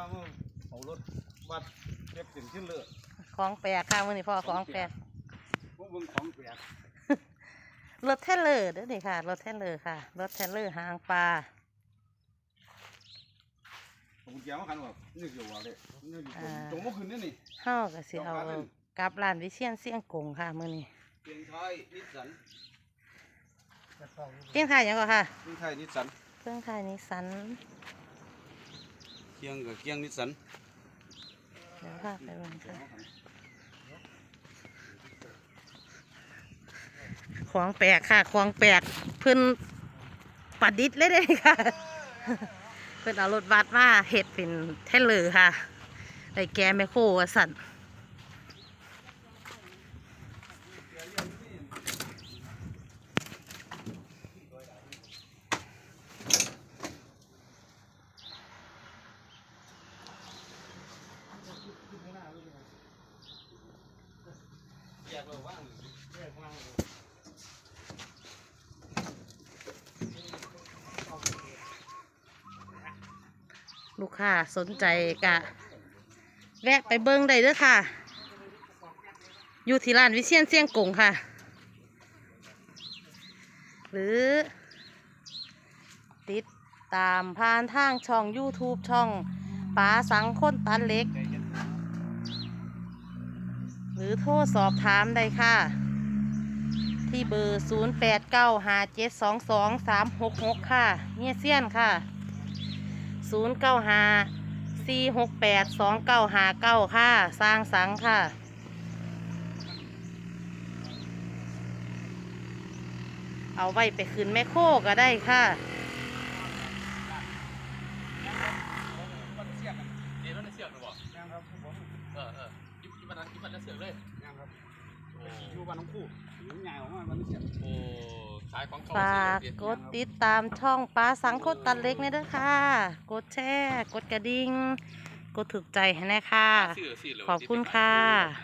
ว่ามาเอารถบัสเก็บสินขึ้นเลยของแปลกค่ะมื้อนี้พ่อของแปลกพวกเบิ่งของแปลกรถเทรลเลอร์เด้อนี่ค่ะรถเทรลเลอร์ค่ะรถเทรลเลอร์หางปลาผมแก้วคันว่านี่เกี่ยวว่าเลยนี่อยู่ตรงตรงเมื่อคืนนี่นี่เฮาก็สิเอากลับร้านวิเชียนเสียงกงค่ะมื้อนี้เกียงไทยนิสสันเตียงไทยหยังก็ค่ะเกียงไทยนิสสันเครื่องไทยนิสสัน เกียงกับเกียงนิสสันเดี๋ยวค่ะไปเบิ่งค่ะ ของแปลกค่ะ ของแปลกเพิ่นประดิษฐ์เลยเด้ค่ะ เพิ่นเอารถบัสมาเฮ็ดเป็นเทรลเลอร์ค่ะไอ้แกแมคโครว่าสั่น แยกเราว่าง ลูกค้าสนใจกะ แวะไปเบิ้งได้เด้อค่ะ อยู่ที่ร้านวิเชียนเสียงกงค่ะ หรือ ติดตามผ่านทางช่อง YouTube ช่องป๋าสังคนตันเล็ก หรือโทรสอบถามได้ค่ะ ที่เบอร์ 0 8 9 5 7 2 2 3 6 6 ค่ะเฮียเซียนค่ะ 0 9 5 4 6 8 2 9 5 9 ค่ะ สร้างสังค่ะเอาไว้ไปคืนแม่โคก็ได้ค่ะ เดี๋ยวเราเสือกนะบอก ยังครับผม เออเออยุบยุบมันยุบมัน เสือกเลยยังครับโอ้อยู่บ้านน้องคู่อยู่ใหญ่ของมันมันเสียโอ้ขายของเก่าฝากกดติดตามช่องป้าสังโคตรตันเล็กนี่ด้วยค่ะ กดแชร์ กดกระดิ่ง กดถูกใจให้แน่ค่ะซื้อซื้อเลย ขอบคุณค่ะ